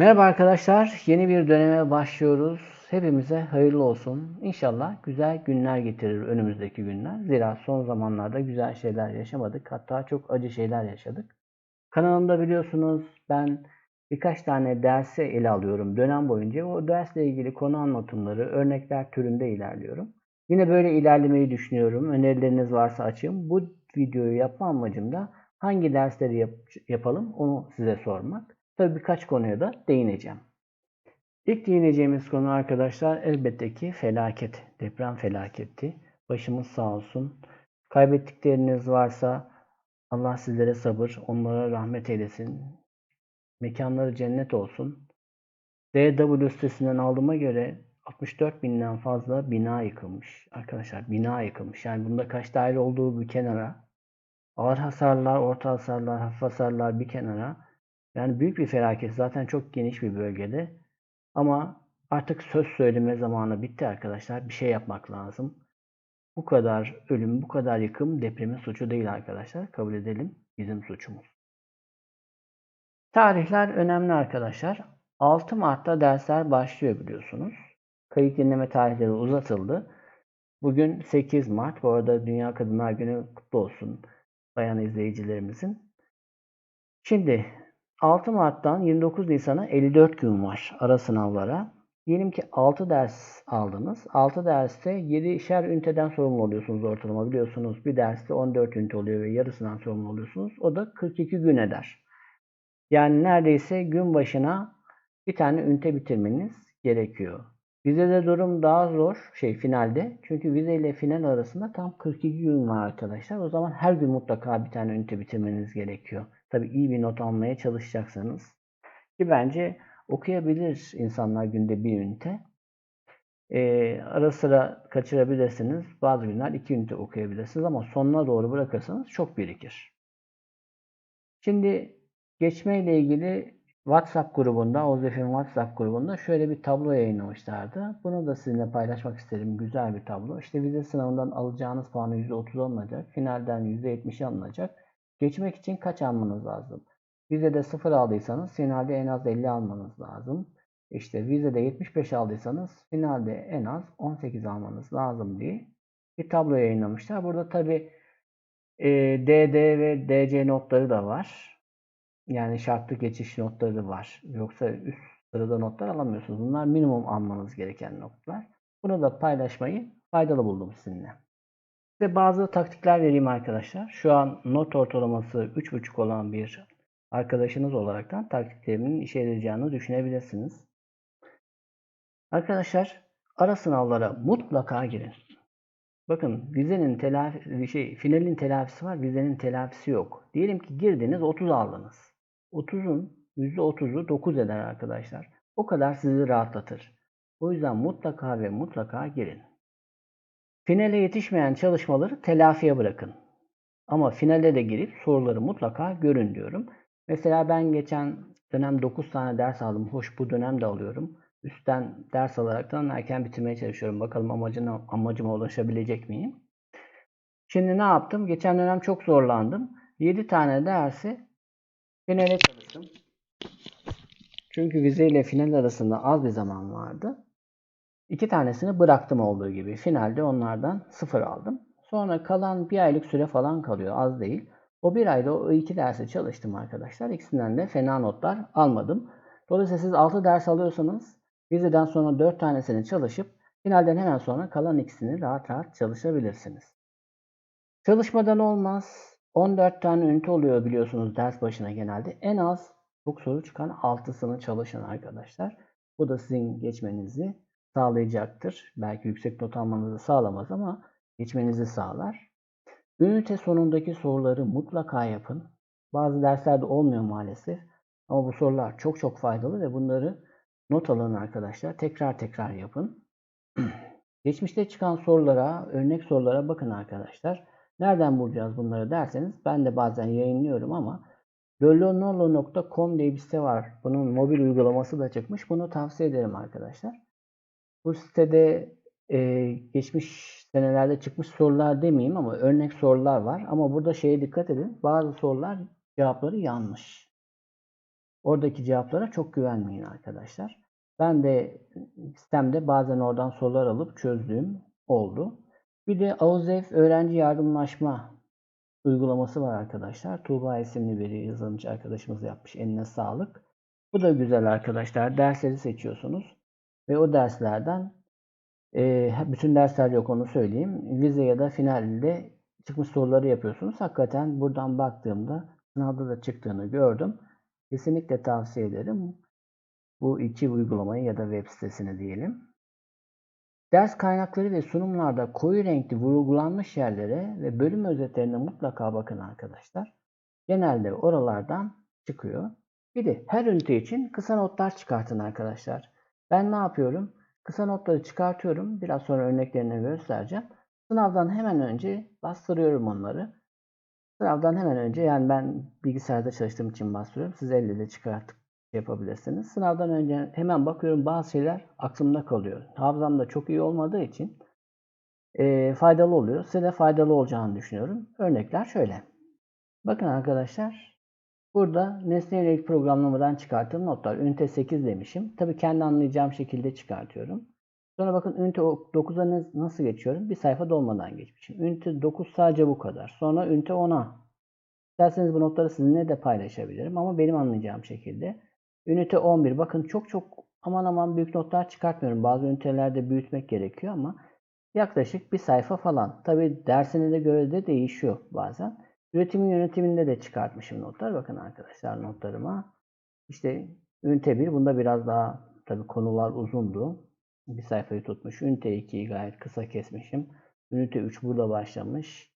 Merhaba arkadaşlar, yeni bir döneme başlıyoruz. Hepimize hayırlı olsun. İnşallah güzel günler getirir önümüzdeki günler. Zira son zamanlarda güzel şeyler yaşamadık. Hatta çok acı şeyler yaşadık. Kanalımda biliyorsunuz ben birkaç tane dersi ele alıyorum dönem boyunca. O dersle ilgili konu anlatımları, örnekler türünde ilerliyorum. Yine böyle ilerlemeyi düşünüyorum. Önerileriniz varsa açayım. Bu videoyu yapma amacım da hangi dersleri yap- yapalım onu size sormak. Tabii birkaç konuya da değineceğim. İlk değineceğimiz konu arkadaşlar elbette ki felaket. Deprem felaketi. Başımız sağ olsun. Kaybettikleriniz varsa Allah sizlere sabır, onlara rahmet eylesin. Mekanları cennet olsun. DW sitesinden aldığıma göre 64 binden fazla bina yıkılmış. Arkadaşlar bina yıkılmış. Yani bunda kaç daire olduğu bir kenara. Ağır hasarlar, orta hasarlar, hafif hasarlar bir kenara. Yani büyük bir felaket. Zaten çok geniş bir bölgede. Ama artık söz söyleme zamanı bitti arkadaşlar. Bir şey yapmak lazım. Bu kadar ölüm, bu kadar yıkım depremin suçu değil arkadaşlar. Kabul edelim. Bizim suçumuz. Tarihler önemli arkadaşlar. 6 Mart'ta dersler başlıyor biliyorsunuz. Kayıt dinleme tarihleri uzatıldı. Bugün 8 Mart. Bu arada Dünya Kadınlar Günü kutlu olsun bayan izleyicilerimizin. Şimdi 6 Mart'tan 29 Nisan'a 54 gün var ara sınavlara. Diyelim ki 6 ders aldınız. 6 derste 7'şer üniteden sorumlu oluyorsunuz ortalama biliyorsunuz. Bir derste 14 ünite oluyor ve yarısından sorumlu oluyorsunuz. O da 42 gün eder. Yani neredeyse gün başına bir tane ünite bitirmeniz gerekiyor. Vizede durum daha zor şey finalde. Çünkü vize ile final arasında tam 42 gün var arkadaşlar. O zaman her gün mutlaka bir tane ünite bitirmeniz gerekiyor. Tabi iyi bir not almaya çalışacaksanız. Ki bence okuyabilir insanlar günde bir ünite. Ee, ara sıra kaçırabilirsiniz. Bazı günler iki ünite okuyabilirsiniz ama sonuna doğru bırakırsanız çok birikir. Şimdi geçme ile ilgili WhatsApp grubunda, Ozef'in WhatsApp grubunda şöyle bir tablo yayınlamışlardı. Bunu da sizinle paylaşmak isterim. Güzel bir tablo. İşte vize sınavından alacağınız puanı %30 alınacak. Finalden %70 alınacak. Geçmek için kaç almanız lazım? Vizede 0 aldıysanız finalde en az 50 almanız lazım. İşte vizede 75 aldıysanız finalde en az 18 almanız lazım diye bir tablo yayınlamışlar. Burada tabi e, DD ve DC notları da var. Yani şartlı geçiş notları var. Yoksa üst sırada notlar alamıyorsunuz. Bunlar minimum almanız gereken notlar. Bunu da paylaşmayı faydalı buldum sizinle. Size bazı taktikler vereyim arkadaşlar. Şu an not ortalaması 3.5 olan bir arkadaşınız olaraktan taktiklerimin işe yarayacağını düşünebilirsiniz. Arkadaşlar ara sınavlara mutlaka girin. Bakın vizenin telafi şey finalin telafisi var, vizenin telafisi yok. Diyelim ki girdiniz 30 aldınız. 30'un %30'u 9 eder arkadaşlar. O kadar sizi rahatlatır. O yüzden mutlaka ve mutlaka girin. Finale yetişmeyen çalışmaları telafiye bırakın. Ama finale de girip soruları mutlaka görün diyorum. Mesela ben geçen dönem 9 tane ders aldım. Hoş bu dönem de alıyorum. Üstten ders alaraktan erken bitirmeye çalışıyorum. Bakalım amacına, amacıma ulaşabilecek miyim? Şimdi ne yaptım? Geçen dönem çok zorlandım. 7 tane dersi finale çalıştım. Çünkü vize ile final arasında az bir zaman vardı. İki tanesini bıraktım olduğu gibi. Finalde onlardan sıfır aldım. Sonra kalan bir aylık süre falan kalıyor. Az değil. O bir ayda o iki dersi çalıştım arkadaşlar. İkisinden de fena notlar almadım. Dolayısıyla siz 6 ders alıyorsanız vizeden sonra 4 tanesini çalışıp finalden hemen sonra kalan ikisini rahat rahat çalışabilirsiniz. Çalışmadan olmaz. 14 tane ünite oluyor biliyorsunuz ders başına genelde. En az çok soru çıkan 6'sını çalışın arkadaşlar. Bu da sizin geçmenizi sağlayacaktır. Belki yüksek not almanızı sağlamaz ama geçmenizi sağlar. Ünite sonundaki soruları mutlaka yapın. Bazı derslerde olmuyor maalesef. Ama bu sorular çok çok faydalı ve bunları not alın arkadaşlar. Tekrar tekrar yapın. Geçmişte çıkan sorulara, örnek sorulara bakın arkadaşlar. Nereden bulacağız bunları derseniz ben de bazen yayınlıyorum ama lolonolo.com diye bir site var. Bunun mobil uygulaması da çıkmış. Bunu tavsiye ederim arkadaşlar. Bu sitede e, geçmiş senelerde çıkmış sorular demeyeyim ama örnek sorular var. Ama burada şeye dikkat edin. Bazı sorular cevapları yanlış. Oradaki cevaplara çok güvenmeyin arkadaşlar. Ben de sistemde bazen oradan sorular alıp çözdüğüm oldu. Bir de AUZEV öğrenci yardımlaşma uygulaması var arkadaşlar. Tuğba isimli bir yazılımcı arkadaşımız yapmış. Eline sağlık. Bu da güzel arkadaşlar. Dersleri seçiyorsunuz. Ve o derslerden e, bütün dersler yok onu söyleyeyim. Vize ya da finalde çıkmış soruları yapıyorsunuz. Hakikaten buradan baktığımda sınavda da çıktığını gördüm. Kesinlikle tavsiye ederim. Bu iki uygulamayı ya da web sitesini diyelim. Ders kaynakları ve sunumlarda koyu renkli vurgulanmış yerlere ve bölüm özetlerine mutlaka bakın arkadaşlar. Genelde oralardan çıkıyor. Bir de her ünite için kısa notlar çıkartın arkadaşlar. Ben ne yapıyorum? Kısa notları çıkartıyorum. Biraz sonra örneklerini göstereceğim. Sınavdan hemen önce bastırıyorum onları. Sınavdan hemen önce yani ben bilgisayarda çalıştığım için bastırıyorum. Siz elle de çıkartıp yapabilirsiniz. Sınavdan önce hemen bakıyorum bazı şeyler aklımda kalıyor. Hafızam da çok iyi olmadığı için e, faydalı oluyor. Size de faydalı olacağını düşünüyorum. Örnekler şöyle. Bakın arkadaşlar burada nesne yönelik programlamadan çıkarttığım notlar. Ünite 8 demişim. Tabii kendi anlayacağım şekilde çıkartıyorum. Sonra bakın ünite 9'a nasıl geçiyorum? Bir sayfa dolmadan geçmişim. Ünite 9 sadece bu kadar. Sonra ünite 10'a. İsterseniz bu notları sizinle de paylaşabilirim ama benim anlayacağım şekilde. Ünite 11. Bakın çok çok aman aman büyük notlar çıkartmıyorum. Bazı ünitelerde büyütmek gerekiyor ama yaklaşık bir sayfa falan. Tabi dersine de göre de değişiyor bazen. Üretimin yönetiminde de çıkartmışım notlar. Bakın arkadaşlar notlarıma. İşte ünite 1 bunda biraz daha tabi konular uzundu. Bir sayfayı tutmuş. Ünite 2'yi gayet kısa kesmişim. Ünite 3 burada başlamış.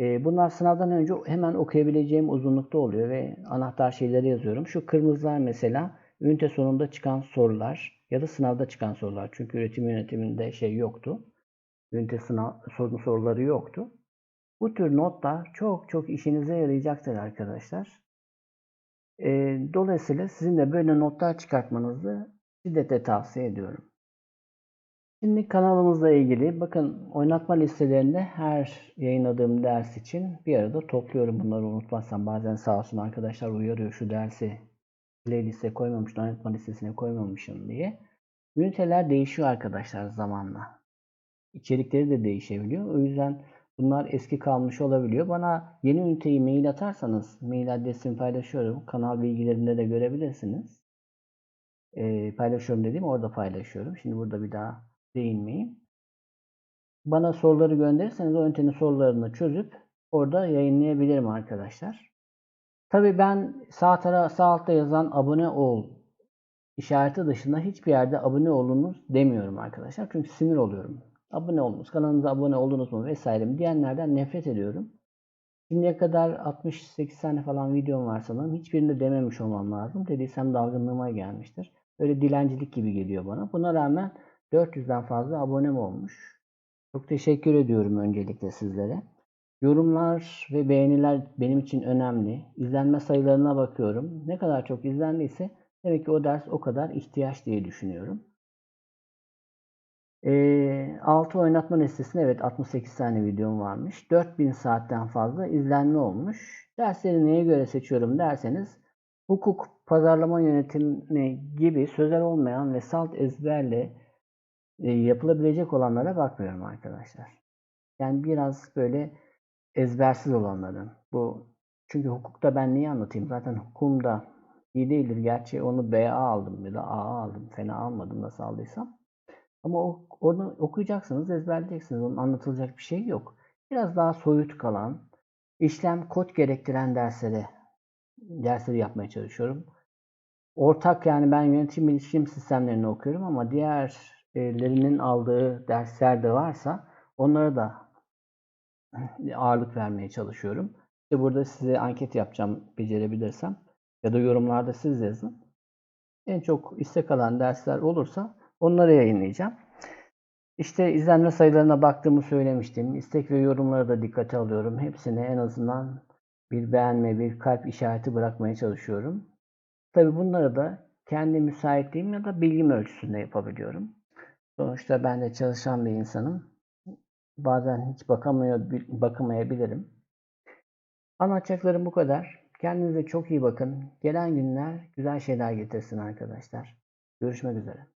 Bunlar sınavdan önce hemen okuyabileceğim uzunlukta oluyor ve anahtar şeyleri yazıyorum. Şu kırmızılar mesela ünite sonunda çıkan sorular ya da sınavda çıkan sorular. Çünkü üretim yönetiminde şey yoktu. Ünite sınav soruları yoktu. Bu tür notlar çok çok işinize yarayacaktır arkadaşlar. Dolayısıyla sizin de böyle notlar çıkartmanızı şiddetle tavsiye ediyorum. Şimdi kanalımızla ilgili bakın oynatma listelerinde her yayınladığım ders için bir arada topluyorum bunları unutmazsam. Bazen sağ olsun arkadaşlar uyarıyor şu dersi playlist'e koymamışsın, oynatma listesine koymamışım diye. Üniteler değişiyor arkadaşlar zamanla. İçerikleri de değişebiliyor. O yüzden bunlar eski kalmış olabiliyor. Bana yeni üniteyi mail atarsanız mail adresimi paylaşıyorum. Kanal bilgilerinde de görebilirsiniz. E, paylaşıyorum dediğim orada paylaşıyorum. Şimdi burada bir daha değinmeyeyim. Bana soruları gönderirseniz o ünitenin sorularını çözüp orada yayınlayabilirim arkadaşlar. Tabi ben sağ taraf sağ altta yazan abone ol işareti dışında hiçbir yerde abone olunuz demiyorum arkadaşlar. Çünkü sinir oluyorum. Abone olunuz, kanalımıza abone oldunuz mu vesaire mi diyenlerden nefret ediyorum. Şimdiye kadar 68 tane falan videom var sanırım. Hiçbirinde dememiş olmam lazım. Dediysem dalgınlığıma gelmiştir. Böyle dilencilik gibi geliyor bana. Buna rağmen 400'den fazla abonem olmuş. Çok teşekkür ediyorum öncelikle sizlere. Yorumlar ve beğeniler benim için önemli. İzlenme sayılarına bakıyorum. Ne kadar çok izlendiyse demek ki o ders o kadar ihtiyaç diye düşünüyorum. E, 6 oynatma listesinde evet 68 tane videom varmış. 4000 saatten fazla izlenme olmuş. Dersleri neye göre seçiyorum derseniz hukuk, pazarlama yönetimi gibi sözel olmayan ve salt ezberle e, yapılabilecek olanlara bakmıyorum arkadaşlar. Yani biraz böyle ezbersiz olanların. Bu çünkü hukukta ben neyi anlatayım? Zaten hukumda iyi değildir. Gerçi onu BA aldım ya da AA aldım. Fena almadım nasıl aldıysam. Ama onu okuyacaksınız, ezberleyeceksiniz. Onun anlatılacak bir şey yok. Biraz daha soyut kalan, işlem kod gerektiren derslere dersleri yapmaya çalışıyorum. Ortak yani ben yönetim bilişim sistemlerini okuyorum ama diğerlerinin aldığı dersler de varsa onlara da ağırlık vermeye çalışıyorum. İşte burada size anket yapacağım becerebilirsem ya da yorumlarda siz yazın. En çok istek alan dersler olursa onları yayınlayacağım. İşte izlenme sayılarına baktığımı söylemiştim. İstek ve yorumları da dikkate alıyorum. Hepsine en azından bir beğenme, bir kalp işareti bırakmaya çalışıyorum. Tabi bunları da kendi müsaitliğim ya da bilgim ölçüsünde yapabiliyorum. Sonuçta ben de çalışan bir insanım. Bazen hiç bakamıyor, bakamayabilirim. Anlatacaklarım bu kadar. Kendinize çok iyi bakın. Gelen günler güzel şeyler getirsin arkadaşlar. Görüşmek üzere.